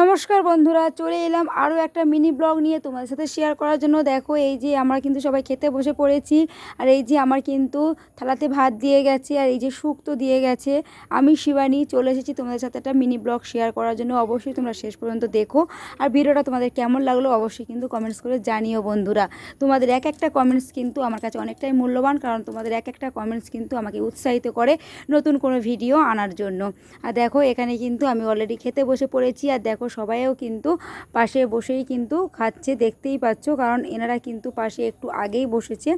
নমস্কার বন্ধুরা, চলে এলাম আরও একটা মিনি ব্লগ নিয়ে তোমাদের সাথে শেয়ার করার জন্য। দেখো, এই যে আমরা কিন্তু সবাই খেতে বসে পড়েছি, আর এই যে আমার কিন্তু থালাতে ভাত দিয়ে গেছে, আর এই যে শুক্তো দিয়ে গেছে। আমি শিবানী, চলে এসেছি তোমাদের সাথে একটা মিনি ব্লগ শেয়ার করার জন্য। অবশ্যই তোমরা শেষ পর্যন্ত দেখো। আর ভিডিওটা তোমাদের কেমন লাগল অবশ্যই কিন্তু কমেন্টস করে জানিও বন্ধুরা। তোমাদের এক একটা কমেন্টস কিন্তু আমার কাছে অনেকটাই মূল্যবান, কারণ তোমাদের এক একটা কমেন্টস কিন্তু আমাকে উৎসাহিত করে নতুন কোনো ভিডিও আনার জন্য। আর দেখো, এখানে কিন্তু আমি অলরেডি খেতে বসে পড়েছি, আর দেখো সবাইও কিন্তু পাশে বসেই কিন্তু খাচ্ছে, দেখতেই পাচ্ছ। কারণ এনারা কিন্তু পাশে একটু আগেই বসেছে।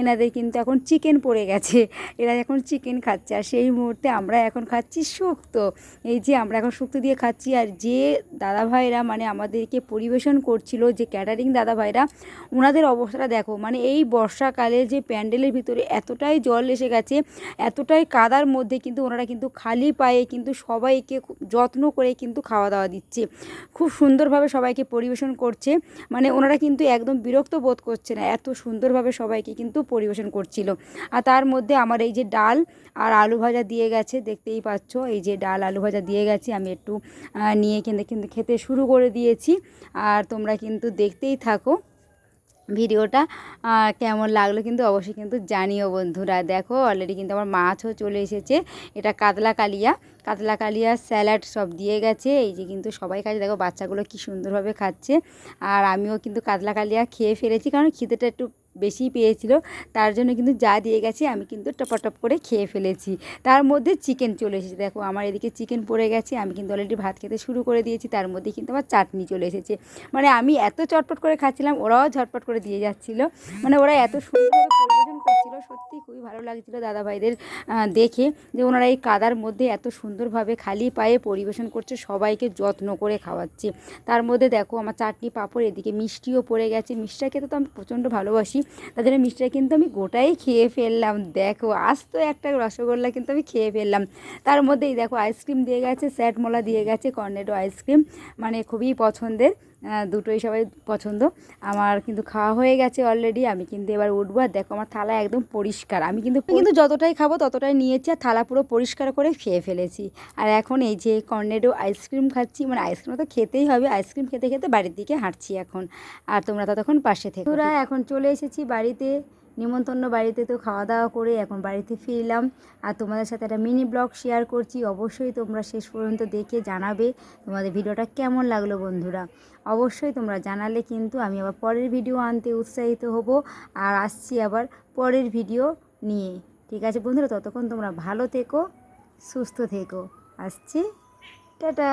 এনাদের কিন্তু এখন চিকেন পড়ে গেছে। এরা এখন চিকেন খাচ্ছে। আর সেই মুহূর্তে আমরা এখন খাচ্ছি শুক্তো। এই যে আমরা এখন শুক্তো দিয়ে খাচ্ছি। আর যে দাদাভাইরা মানে আমাদেরকে পরিবেশন করছিল, যে ক্যাটারিং দাদাভাইরা ওনাদের অবস্থাটা দেখো। মানে এই বর্ষাকালে যে প্যান্ডেলের ভিতরে এতটাই জল এসে গেছে, এতটাই কাদার মধ্যে কিন্তু ওনারা কিন্তু খালি পায়ে কিন্তু সবাইকে যত্ন করে কিন্তু খাওয়া দাওয়া দিচ্ছে। খুব সুন্দরভাবে সবাইকে পরিবেশন করছে। মানে ওনারা কিন্তু একদম বিরক্ত বোধ করছে না, এত সুন্দরভাবে সবাইকে কিন্তু পরিবেশন করছিল। আর তার মধ্যে আমার এই যে ডাল আর আলু ভাজা দিয়ে গেছে, দেখতেই পাচ্ছ, এই যে ডাল আলু ভাজা দিয়ে গেছে, আমি একটু নিয়ে কিন্তু খেতে শুরু করে দিয়েছি। আর তোমরা কিন্তু দেখতেই থাকো। ভিডিওটা কেমন লাগল কিন্তু অবশ্যই কিন্তু জানিও বন্ধুরা। দেখো অলরেডি কিন্তু আমার মাছও চলে এসেছে। এটা কাতলা কালিয়া। কাতলা কালিয়া স্যালাড সব দিয়ে গেছে। এই যে কিন্তু সবাই খাচ্ছে। দেখো বাচ্চাগুলো কি সুন্দরভাবে খাচ্ছে। আর আমিও কিন্তু কাতলা কালিয়া খেয়ে ফেলেছি। কারণ খিদেটা একটু বেশি পেয়েছিল। তার জন্য কিন্তু যা দিয়ে গেছে আমি কিন্তু টপাটপ করে খেয়ে ফেলেছি। তার মধ্যে চিকেন চলে এসেছে। দেখো, আমার এদিকে চিকেন পড়ে গেছে। আমি কিন্তু অলরেডি ভাত খেতে শুরু করে দিয়েছি। তার মধ্যে কিন্তু আমার চাটনি চলে এসেছে। মানে আমি এত চটপট করে খাচ্ছিলাম, ওরাও ঝটপট করে দিয়ে যাচ্ছিল। মানে ওরা এত সুন্দরভাবে পরিবেশন করছিল। সত্যি খুবই ভালো লাগছিল দাদা ভাইদের দেখে যে ওনারা এই কাদার মধ্যে এত সুন্দরভাবে খালি পায়ে পরিবেশন করছে, সবাইকে যত্ন করে খাওয়াচ্ছে। তার মধ্যে দেখো আমার চাটনি পাঁপড়, এদিকে মিষ্টিও পড়ে গেছে। মিষ্টিটা খেতে তো আমি প্রচণ্ড ভালোবাসি তাদের মিষ্টিটা কিন্তু আমি গোটাই খেয়ে ফেললাম। দেখো, আজ তো একটা রসগোল্লা কিন্তু আমি খেয়ে ফেললাম। তার মধ্যেই দেখো আইসক্রিম দিয়ে গেছে, স্যাটমলা দিয়ে গেছে কর্নেডো আইসক্রিম মানে খুবই পছন্দের। দুটোই সবাই পছন্দ। আমার কিন্তু খাওয়া হয়ে গেছে অলরেডি আমি কিন্তু এবার উঠবো। আর দেখো আমার থালা একদম পরিষ্কার। আমি কিন্তু কিন্তু যতটাই খাব ততটাই নিয়েছি আর থালা পুরো পরিষ্কার করে খেয়ে ফেলেছি। আর এখন এই যে কর্নেডো আইসক্রিম খাচ্ছি মানে আইসক্রিম তো খেতেই হবে। আইসক্রিম খেতে খেতে বাড়ির দিকে হাঁটছি এখন। আর তোমরা ততক্ষণ পাশে থেকে। তোরা এখন চলে এসেছি বাড়িতে। নিমন্ত্রণ বাড়িতে তো খাওয়া দাওয়া করে এখন বাড়িতে ফিরলাম। আর তোমাদের সাথে একটা মিনি ব্লগ শেয়ার করছি। অবশ্যই তোমরা শেষ পর্যন্ত দেখে জানাবে তোমাদের ভিডিওটা কেমন লাগল বন্ধুরা। অবশ্যই তোমরা জানালে কিন্তু আমি আবার পরের ভিডিও আনতে উৎসাহিত হব। আর আসছি আবার পরের ভিডিও নিয়ে। ঠিক আছে বন্ধুরা, ততক্ষণ তোমরা ভালো থেকো, সুস্থ থেকো। আসছি। টাটা!